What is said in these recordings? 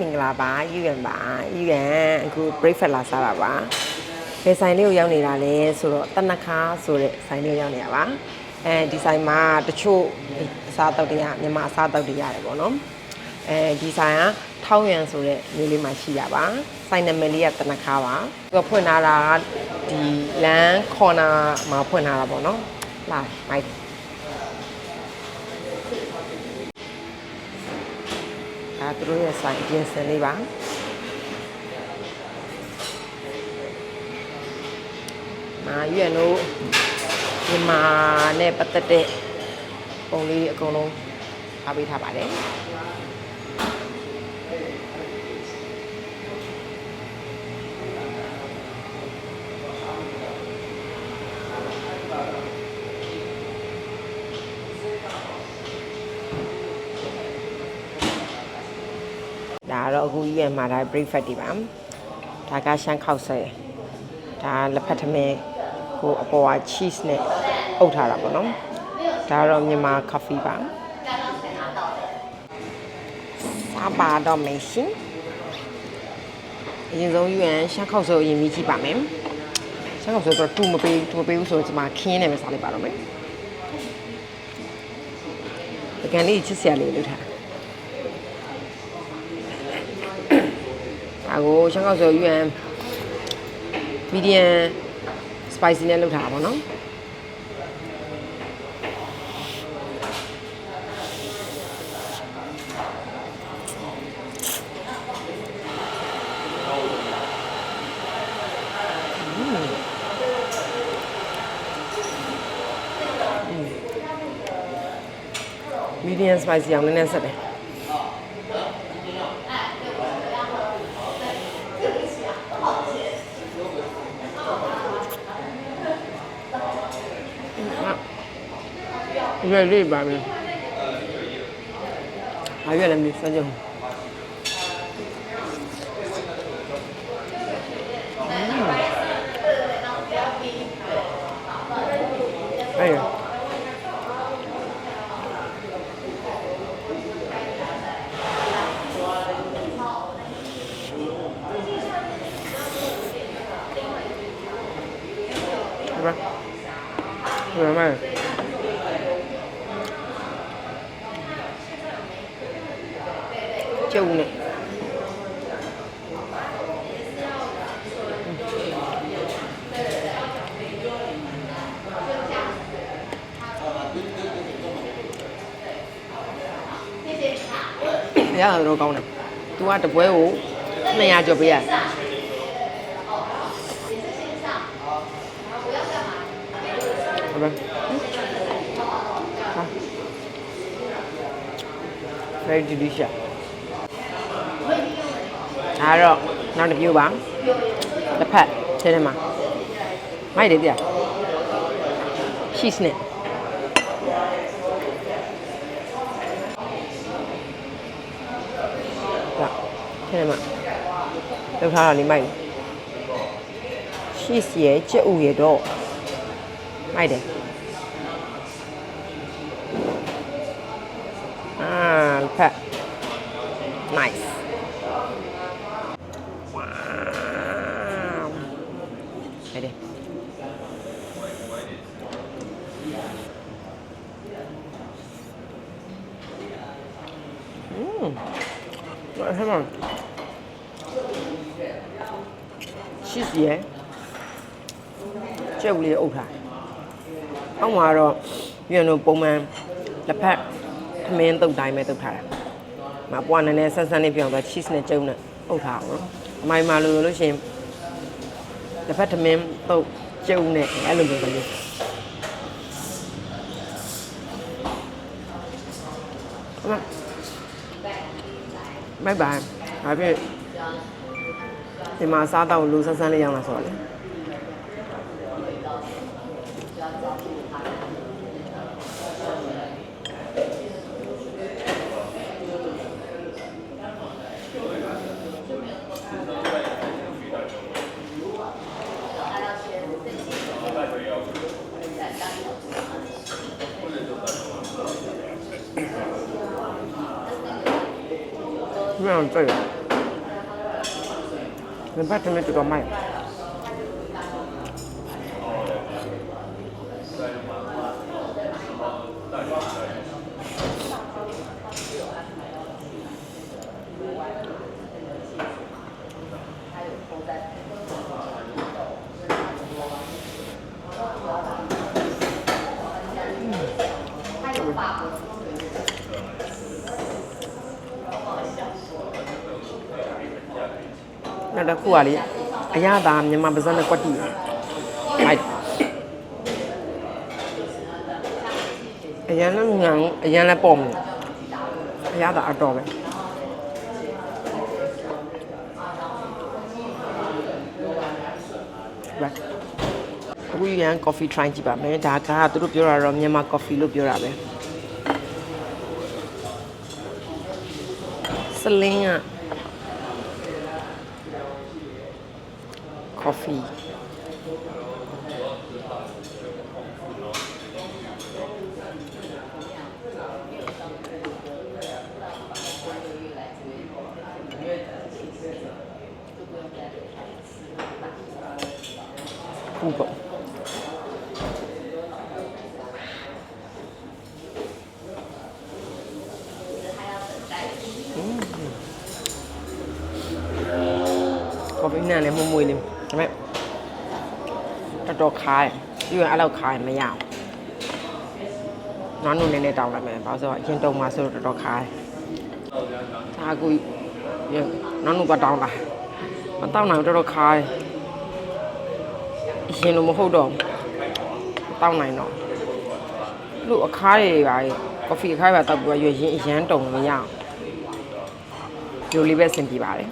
မင်္ဂလာပါယူရန်ပါယူရန်အခု breakfast လာစားတာပါဘယ်ဆိုင်လေးကိုရောက်နေတာလဲဆိုတော့တနခါဆိုတဲ့ဆိုင်လေးကိုရောက်နေတာပါအဲဒီဆိုင်မှာတချို့အစားအသောက်တွေကမြန်မာအစားအသောက်တွေရတယ်ပေါ့နော်အဲဒီဆိုင်ကထောင်းရန်ဆိုတဲ့မျိုးလေးမှာရှိရပါဆိုင်နာမည်လေးကတနခါပါသူကဖွင့်ထားတာကဒီလမ်း corner မှာဖွင့်ထားတာပေါ့နော်လာမိုက်ဒါ သူတို့ရဲ့ဆိုင်အပြင်စင်လေးပါမာရွရနို့မြန်မာနဲ့ပတ်သက်တဲ့ပုံလေးတွေအကုန်လုံးအားပေးထားပါတယ် တော့အခုရွရမှာဒါ breakfast တွေပါဒါကရှမ်းခောက်ဆဲဒါလက်ဖက်ထမင်းကိုအပေါ်က cheese နဲ့အုပ်ထားတာပေါ့နော်ဒါကတော့မြန်မာ coffee ပါစားပါတော့မယ်ရှင်အရင်ဆုံးယူရန်ရှမ်းခောက်ဆဲကိုအရင်မြည်ကြည့်ပါမယ်ရှမ်းခောက်ဆဲတော့တူမပေးတူမပေးဘူးဆိုတော့ဒီမှာခင်းနေမယ်စားလိုက်ပါတော့မယ်ပကံလေးချစ်စရာလေးလုပ်ထား ဒါကိုရှမ်းကောက်ဆိုယူရန် medium spicy နဲ့လုပ်ထားတာပေါ့နော်မီဒီယမ် spicy အောင်နည်းနည်းဆက်တယ် ရွယ်လေးပါမယ်။အားရွက်လည်းမျိုးစကြုံ။အဲ့ ရဟုတ်ပါဟုတ်ပါမယ်ကျုံနဲ့ရတော့ကောင်းတယ်။ तू ကတပွဲကို200ကျော်ပေးရတယ်။ဟုတ်ပါဟာ very delicious ဒါတော့နောက်တစ်ပြိုးပါတစ်ဖက်ထဲထဲမှာမိုက်တယ်တရား cheese နဲ့ဒါထဲထဲမှာလောက်ထားတာလေးမိုက်တယ် cheese ရဲ့ကြက်ဥရဲ့တော့မိုက်တယ်အာတစ်ဖက် nice Wow. Ready. Mmm. What have on? Cheese ရယ်ကျုပ်လေးအုပ်ထားအောက်မှာတော့ပြန်လို့ပုံမှန်လက်ဖက်ထမင်းတုပ်တိုင်းပဲတုပ်ထားတာမပွားနည်းနည်းဆန်းဆန်းလေးပြောင်းသွား cheese နဲ့ကျုံနဲ့အုပ်ထားအောင်နော်အမိုင်မာလို့လို့ရှိရင်လက်ဖက်ထမင်းတုပ် ကျုံနဲ့အဲ့လိုမျိုးပဲလေးအမဘိုင်ဘိုင်ဟာပြည့်ဒီမှာစားတော့လူဆန်းဆန်းလေးရောင်းလာဆိုတော့လေ ไม่เอาใจเป็นแพทย์ทำไมจุดต่อไม่ နောက်တစ်ခုကလေအရသာမြန်မာပါဇက်နဲ့ကွက်တီအဲ့အရန်လည်းငန်အရန်လည်းပုံအရသာအတော်ပဲဘတ်အခုရန် coffee try ကြည့်ပါမယ်ဒါကသူတို့ပြောတာတော့မြန်မာ coffee လို့ပြောတာပဲစလင်းက coffee ပူပေါ့ကော်ဖီနဲ့လည်းမမွေးလေး ဒါပေမဲ့တော်တော်ခါတယ်ပြီးရင်အဲ့လောက်ခါရင်မရအောင်နောက်နုနည်းနည်းတောင်းလိုက်မယ်ဘာလို့ဆိုတော့အရင်တုံးမှာဆိုတော့တော်တော်ခါတယ်ဒါကူနောက်နုကတောင်းလာမတောင်းနိုင်ဘူးတော်တော်ခါတယ်အရင်လိုမဟုတ်တော့ဘူးမတောင်းနိုင်တော့လူအခါတွေပါကော်ဖီအခါတွေပါတောက်ပြီးတော့ရွရင်အရန်တုံမရအောင်ဒီလိုလေးပဲအဆင်ပြေပါတယ်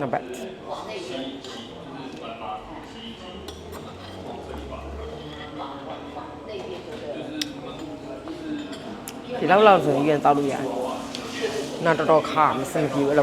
Not bad. ဒီလောက်လောက်ဆိုရင်တောက်လို့ရတယ်။နောက်တော်တော်ခါမစင်ပြေဘူး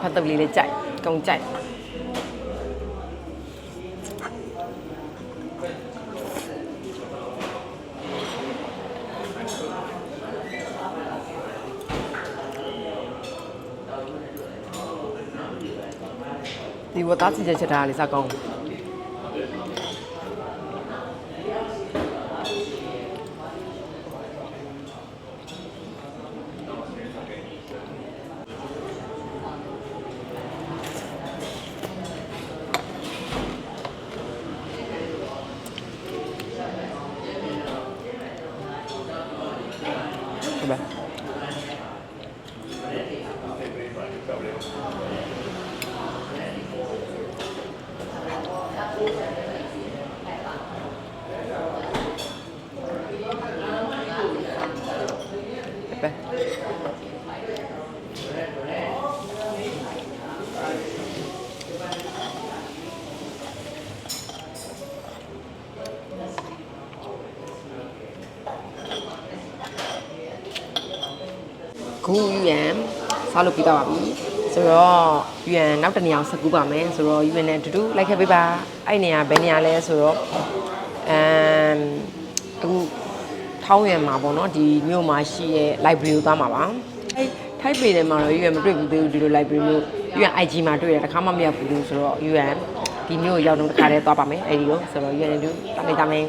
အဲ့လိုခါကြတယ်။ရှမ်းခောက်ဆွေးလေးတော့တော်တော်ကြိုက်။တစ်ဖက်တုပ်လေးလေးကြိုက်။ကုံကြိုက်။ ဒီဝတ်သားစီချက်ချက်ထားလေးစကောင်းဟုတ်ပါပဲ ခုယူရန်စားလို့ပြီးတော့ပါပြီဆိုတော့ယူရန်နောက်တစ်နေရာဆက်ကူးပါမယ်ဆိုတော့ယူရန်နဲ့အတူတူလိုက်ခဲ့ပေးပါအဲ့နေရာဘယ်နေရာလဲဆိုတော့အမ်အခုထောင်းရံမှာပေါ့နော်ဒီမြို့မှာရှိရဲ့ library ကိုသွားမှာပါအဲထိုက်ပေတယ်မှာတော့ယူရန်မတွေ့ဘူးသေးဘူးဒီလို library မျိုးယူရန် IG မှာတွေ့တယ်တစ်ခါမှမရောက်ဘူးလို့ဆိုတော့ယူရန်ဒီမြို့ကိုရောက်တော့တစ်ခါတည်းသွားပါမယ်အဲ့ဒီကိုဆိုတော့ယူရန်နဲ့အတူတာမိတာမင်း